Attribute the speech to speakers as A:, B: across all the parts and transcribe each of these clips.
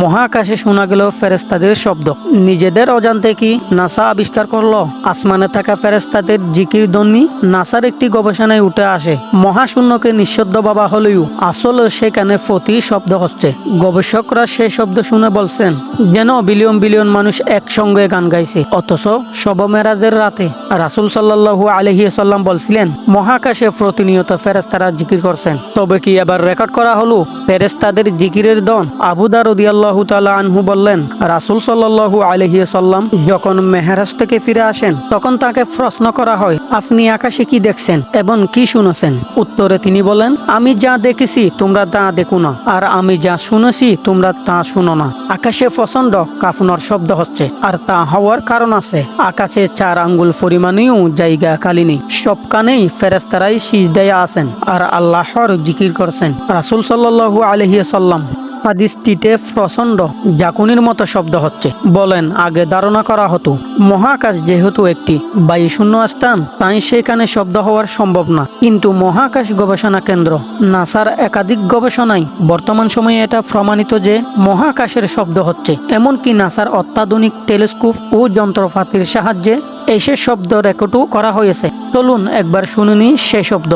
A: মহাকাশে শোনা গেল ফেরেস্তাদের শব্দ। নিজেদের অজান্তে কি নাসা আবিষ্কার করল? আসমানে থাকা ফেরেস্তাদের জিকির ধ্বনি নাসার একটি গবেষণায় উঠে আসে। মহাশূন্যকে নিঃশব্দ বাবা হলেও আসলে সেখানে প্রতি শব্দ হচ্ছে। গবেষকরা সেই শব্দ শুনে বলছেন, যেন বিলিয়ন বিলিয়ন মানুষ একসঙ্গে গান গাইছে। অথচ শব মেরাজের রাতে রাসুল সাল্লাহু আলহি সাল্লাম বলছিলেন, মহাকাশে প্রতিনিয়ত ফেরেস্তারা জিকির করছেন। তবে কি এবার রেকর্ড করা হলো? ফেরেস্তাদের জিকিরের দন আবুদা রদিয়াল্লাহু তালা আনহু বললেন, রাসুল সাল্লাহু আলহি সাল্লাম যখন মেহরাজ থেকে ফিরে আসেন, তখন তাকে প্রশ্ন করা হয়, আপনি আকাশে কি দেখছেন এবং কি শুনেছেন? উত্তরে তিনি বলেন, আমি যা দেখেছি, তোমরা তা দেখো না, আর আমি যা শুনেছি, তোমরা তা শুনো না। আকাশে প্রচণ্ড কাফুনার শব্দ হচ্ছে, আর তা হওয়ার কারণ আছে। আকাশে চার আঙ্গুল পরিমাণেও জায়গা খালি নেই, সব কানেই ফেরেস্তারাই সিজদায় আছেন, আর আল্লাহর জিকির করছেন। রাসুল সাল্লাহু আলহিয়া সাল্লাম হাদিসটিতে প্রচণ্ড জাকুনির মতো শব্দ হচ্ছে। বলেন, আগে ধারণা করা হতো, মহাকাশ যেহেতু একটি বায়ুশূন্য স্থান, তাই সেখানে শব্দ হওয়ার সম্ভব না। কিন্তু মহাকাশ গবেষণা কেন্দ্র, নাসার একাধিক গবেষণায় বর্তমান সময়ে এটা প্রমাণিত যে মহাকাশের শব্দ হচ্ছে। এমনকি নাসার অত্যাধুনিক টেলিস্কোপ ও যন্ত্রপাতির সাহায্যে এসে শব্দ রেকর্ডও করা হয়েছে। চলুন একবার শুনুনি সে শব্দ।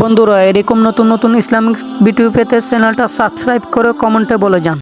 A: বন্ধুরা এরকম নতুন নতুন ইসলামিক ভিডিও পেতে চ্যানেলটা সাবস্ক্রাইব করে কমেন্টে বলে যান।